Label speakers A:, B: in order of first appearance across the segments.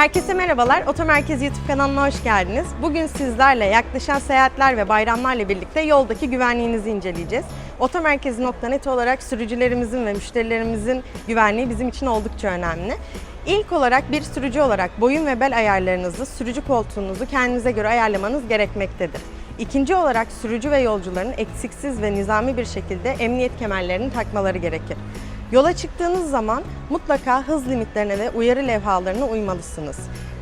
A: Herkese merhabalar. Otomerkez YouTube kanalına hoş geldiniz. Bugün sizlerle yaklaşan seyahatler ve bayramlarla birlikte yoldaki güvenliğinizi inceleyeceğiz. Otomerkezi.net olarak sürücülerimizin ve müşterilerimizin güvenliği bizim için oldukça önemli. İlk olarak bir sürücü olarak boyun ve bel ayarlarınızı, sürücü koltuğunuzu kendinize göre ayarlamanız gerekmektedir. İkinci olarak sürücü ve yolcuların eksiksiz ve nizami bir şekilde emniyet kemerlerini takmaları gerekir. Yola çıktığınız zaman mutlaka hız limitlerine ve uyarı levhalarına uymalısınız.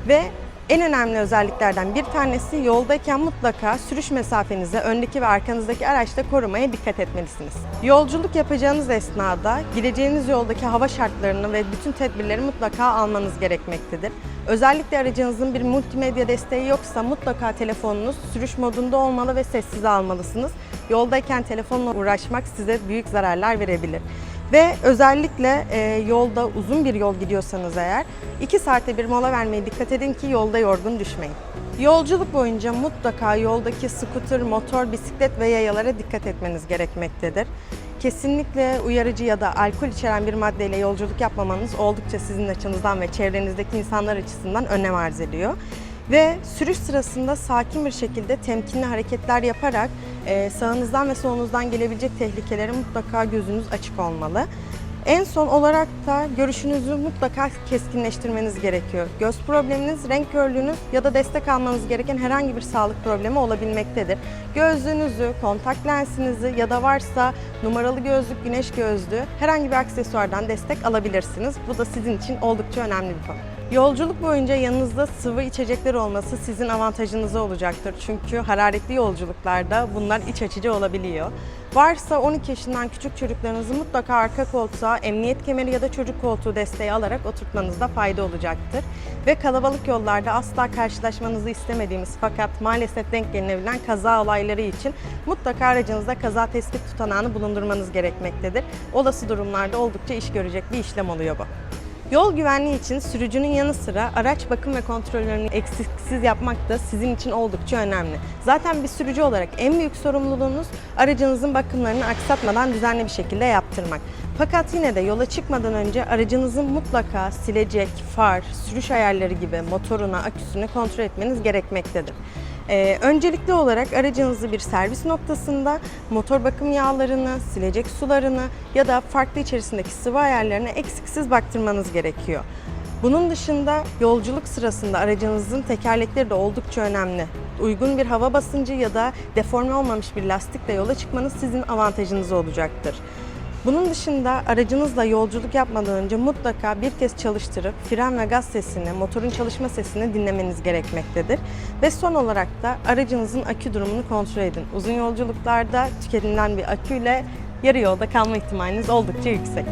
A: Ve en önemli özelliklerden bir tanesi yoldayken mutlaka sürüş mesafenizi öndeki ve arkanızdaki araçta korumaya dikkat etmelisiniz. Yolculuk yapacağınız esnada gideceğiniz yoldaki hava şartlarını ve bütün tedbirleri mutlaka almanız gerekmektedir. Özellikle aracınızın bir multimedya desteği yoksa mutlaka telefonunuz sürüş modunda olmalı ve sessize almalısınız. Yoldayken telefonla uğraşmak size büyük zararlar verebilir. Ve özellikle e, yolda uzun bir yol gidiyorsanız eğer 2 saatte bir mola vermeye dikkat edin ki yolda yorgun düşmeyin. Yolculuk boyunca mutlaka yoldaki skuter, motor, bisiklet ve yayalara dikkat etmeniz gerekmektedir. Kesinlikle uyarıcı ya da alkol içeren bir maddeyle yolculuk yapmamanız oldukça sizin açınızdan ve çevrenizdeki insanlar açısından önem arz ediyor. Ve sürüş sırasında sakin bir şekilde temkinli hareketler yaparak e, sağınızdan ve solunuzdan gelebilecek tehlikelere mutlaka gözünüz açık olmalı. En son olarak da görüşünüzü mutlaka keskinleştirmeniz gerekiyor. Göz probleminiz, renk körlüğünüz ya da destek almanız gereken herhangi bir sağlık problemi olabilmektedir. Gözlüğünüzü, kontak lensinizi ya da varsa numaralı gözlük, güneş gözlüğü herhangi bir aksesuardan destek alabilirsiniz. Bu da sizin için oldukça önemli bir konu. Yolculuk boyunca yanınızda sıvı içecekler olması sizin avantajınıza olacaktır. Çünkü hararetli yolculuklarda bunlar iç açıcı olabiliyor. Varsa 12 yaşından küçük çocuklarınızı mutlaka arka koltuğa emniyet kemeri ya da çocuk koltuğu desteği alarak oturtmanızda fayda olacaktır. Ve kalabalık yollarda asla karşılaşmanızı istemediğimiz fakat maalesef denk gelinebilen kaza olayları için mutlaka aracınızda kaza tespit tutanağını bulundurmanız gerekmektedir. Olası durumlarda oldukça iş görecek bir işlem oluyor bu. Yol güvenliği için sürücünün yanı sıra araç bakım ve kontrollerini eksiksiz yapmak da sizin için oldukça önemli. Zaten bir sürücü olarak en büyük sorumluluğunuz aracınızın bakımlarını aksatmadan düzenli bir şekilde yaptırmak. Fakat yine de yola çıkmadan önce aracınızın mutlaka silecek, far, sürüş ayarları gibi motoruna, aküsünü kontrol etmeniz gerekmektedir. Ee, öncelikli olarak aracınızı bir servis noktasında motor bakım yağlarını, silecek sularını ya da farklı içerisindeki sıvı ayarlarını eksiksiz baktırmanız gerekiyor. Bunun dışında yolculuk sırasında aracınızın tekerlekleri de oldukça önemli. Uygun bir hava basıncı ya da deforme olmamış bir lastikle yola çıkmanız sizin avantajınız olacaktır. Bunun dışında aracınızla yolculuk yapmadan önce mutlaka bir kez çalıştırıp fren ve gaz sesini, motorun çalışma sesini dinlemeniz gerekmektedir. Ve son olarak da aracınızın akü durumunu kontrol edin. Uzun yolculuklarda tüketilen bir aküyle yarı yolda kalma ihtimaliniz oldukça yüksek.